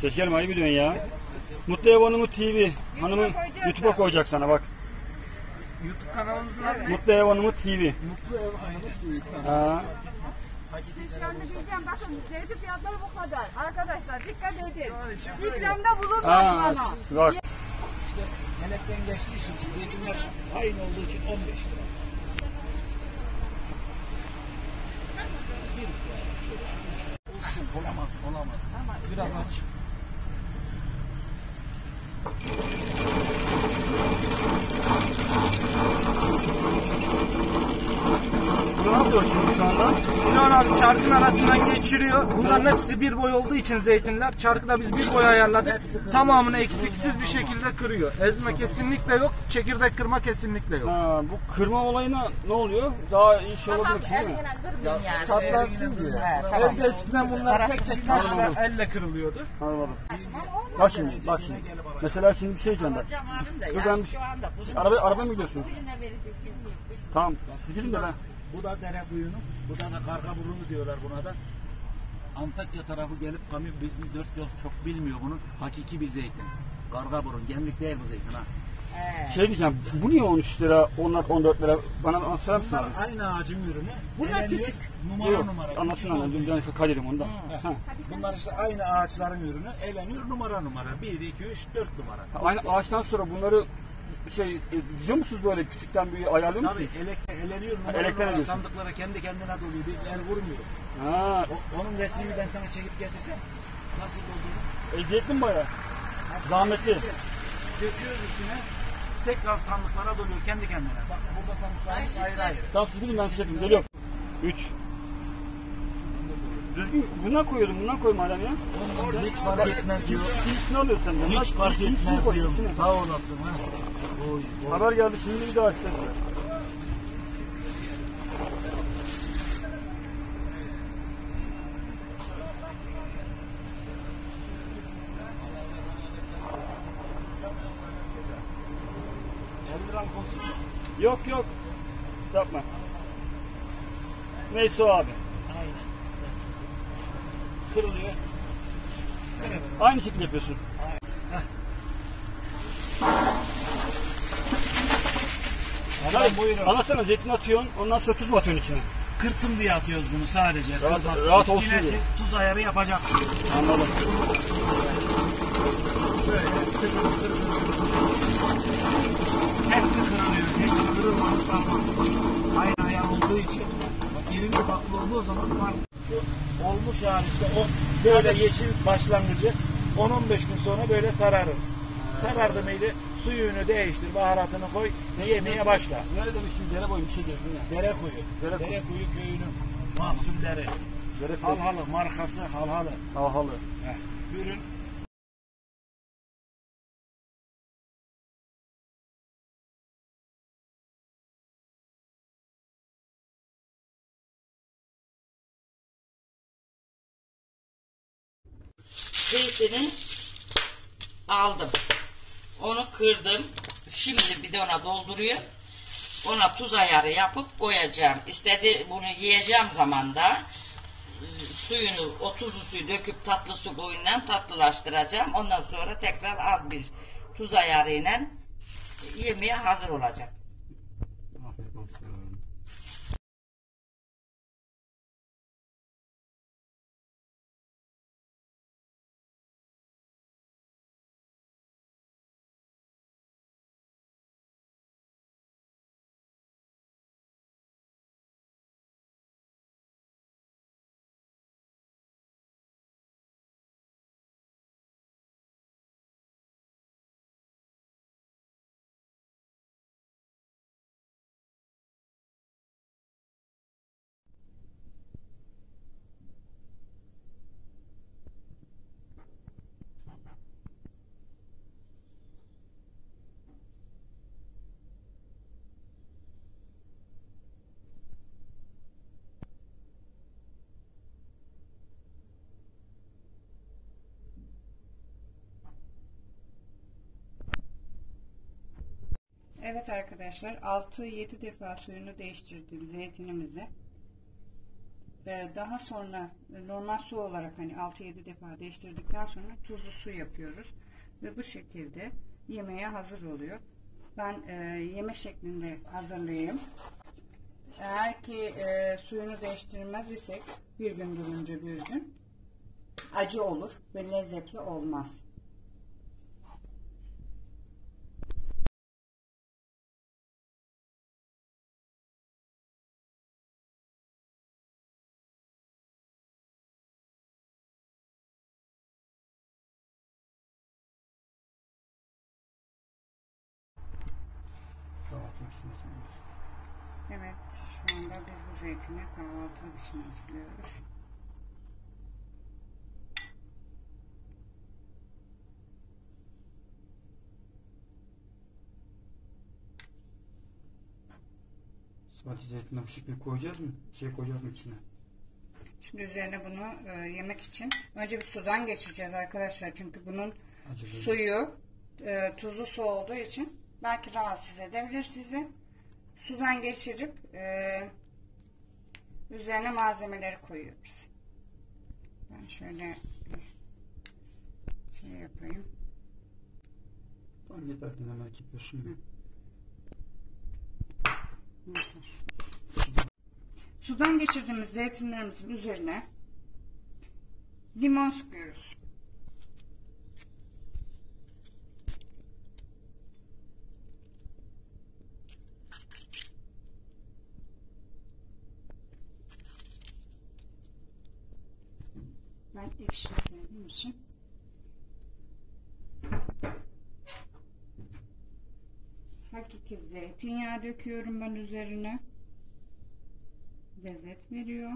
Çekerim ayıp ediyorsun ya. Mutlu Ev Hanımı TV. Hanımın YouTube'a koyacak sana bak. YouTube kanalımızın adı ne? Mutlu Ev Hanımı TV. Mutlu Ev Hanımı TV Ha. İkramda diyeceğim bakın zeytin fiyatları bu kadar. Arkadaşlar dikkat edin. İkramda bulunmaz Ha. bana. Bak. İşte melekten geçtiği için zeytinler aynı olduğu için 15 lira. Bir lira. Şöyle şu üç. Olsun olamaz olamaz. Biraz aç. Thank you. Ne yapıyor şimdi şu anda? Şu an abi çarkın arasından geçiriyor. Bunların hepsi bir boy olduğu için zeytinler. Çarkı da biz bir boy ayarladık. Tamamını eksiksiz bir şekilde kırıyor. Ezme kesinlikle yok. Çekirdek kırma kesinlikle yok. Ha, bu kırma olayına ne oluyor? Daha iyi şey olabilir değil mi? Tatlansın diye. Evde eskiden bunlar tek tek taşla elle kırılıyordu. Anladım. Bak şimdi, bak şimdi. Mesela şimdi bir şey diyeceğim ben. Dur ben Siz araba, araba mı gidiyorsunuz? Tamam, siz gidin de ben. Bu da dere kuyunu, bu da da karga burunu diyorlar buna da. Antakya tarafı gelip kamyon bizim dört yol çok bilmiyor bunu. Hakiki bir zeytin. Karga burun, gemlik değil bu zeytin ha. Şey diyeceğim, bu niye 13 lira, onlar 14 lira? Bana söyler misin Bunlar abi? aynı ağacın ürünü. Bunlar Eleniyor, küçük. Numara Yok, numara. anlasın küçük anladım. Dün için. kaderim onda. Ha. Bunlar işte aynı ağaçların ürünü. Eleniyor numara numara. 1, 2, 3, 4 numara. Aynı ağaçtan sonra bunları şey e, diziyor musunuz böyle küçükten büyüğe ayarlıyor Tabii musunuz? elek, eleniyor numara Elekten numara ediyorsun. sandıklara kendi kendine doluyor. Biz el vurmuyoruz. Ha, O, onun resmini ben sana çekip getirsem nasıl dolduğunu. eziyetli mi bayağı? Zahmetli. Döküyoruz üstüne. Tekrar sandıklara doluyor kendi kendine. Bak burada sandıklarımız ayrı ayrı. Tamam siz gidin ben size yapayım. Geliyorum. 3. Düzgün, bundan koyuyordum, bundan koy madem ya. Hiç fark etmez diyor. İkincisini alıyorsun sen. de. Hiç fark İkincisini etmez koy, diyorum. Sağ olasın ha. Oy, oy. Haber geldi şimdi bir daha mu? Yok yok. Yapma. Neyse o abi. Kırılıyor. Kırılıyor. Aynı şekilde yapıyorsun. Tamam buyurun. Anlatsana zeytin atıyorsun, ondan sonra tuz mu atıyorsun içine? Kırsın diye atıyoruz bunu sadece. Rahat- Kırmasın. rahat olsun Yine diye. siz tuz ayarı yapacaksınız. Anladım. Hepsi kırılıyor. Hepsi kırılmaz kalmaz. Aynı ayar olduğu için. Bak yerinin farklı olduğu zaman fark. Olmuş hali işte o böyle yeşil başlangıcı 10-15 gün sonra böyle sararır. Sarardı mıydı suyunu değiştir, baharatını koy, yemeye başla. Nerede demişim dere boyu bir şey diyorsun ya. Derekuyu. Derekuyu. Derekuyu köyünün mahsulleri. Dere boyu. Halhalı markası halhalı. Ahalı. Heh. Ürün zeytini aldım. Onu kırdım. Şimdi bidona dolduruyor. Ona tuz ayarı yapıp koyacağım. İstedi bunu yiyeceğim zaman da e, suyunu, o tuzlu suyu döküp tatlı su koyundan tatlılaştıracağım. Ondan sonra tekrar az bir tuz ayarıyla yemeğe hazır olacak. Afiyet olsun. Evet arkadaşlar 6-7 defa suyunu değiştirdim zeytinimizi. e, daha sonra e, normal su olarak hani 6-7 defa değiştirdikten sonra tuzlu su yapıyoruz. Ve bu şekilde yemeğe hazır oluyor. Ben e, yeme şeklinde hazırlayayım. Eğer ki e, suyunu değiştirmez isek bir gün durunca bir gün acı olur ve lezzetli olmaz. Evet, şu anda biz bu zeytini kahvaltılık için hazırlıyoruz. Sadece zeytinden bir şekilde koyacağız mı? Şey koyacağız mı içine? Şimdi üzerine bunu e, yemek için önce bir sudan geçireceğiz arkadaşlar. Çünkü bunun Acılı. suyu e, tuzlu su olduğu için belki rahatsız edebilir sizi. Sudan geçirip e, üzerine malzemeleri koyuyoruz. Ben şöyle şey yapayım. Tamam yeter yapıyorsun. Yeter. Sudan geçirdiğimiz zeytinlerimizin üzerine limon sıkıyoruz. Ben ekşi sevdiğim için hakiki zeytinyağı döküyorum ben üzerine. Lezzet veriyor.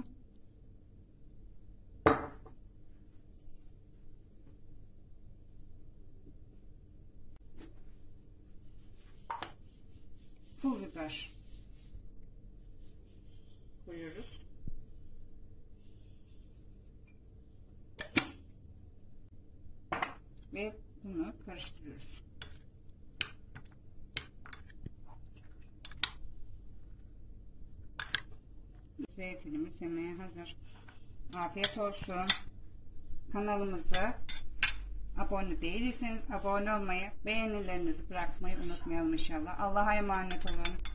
Pul biber koyuyoruz. Ve bunu karıştırıyoruz. Zeytinimiz yemeğe hazır. Afiyet olsun. Kanalımıza abone değilseniz abone olmayı, beğenilerinizi bırakmayı unutmayalım inşallah. Allah'a emanet olun.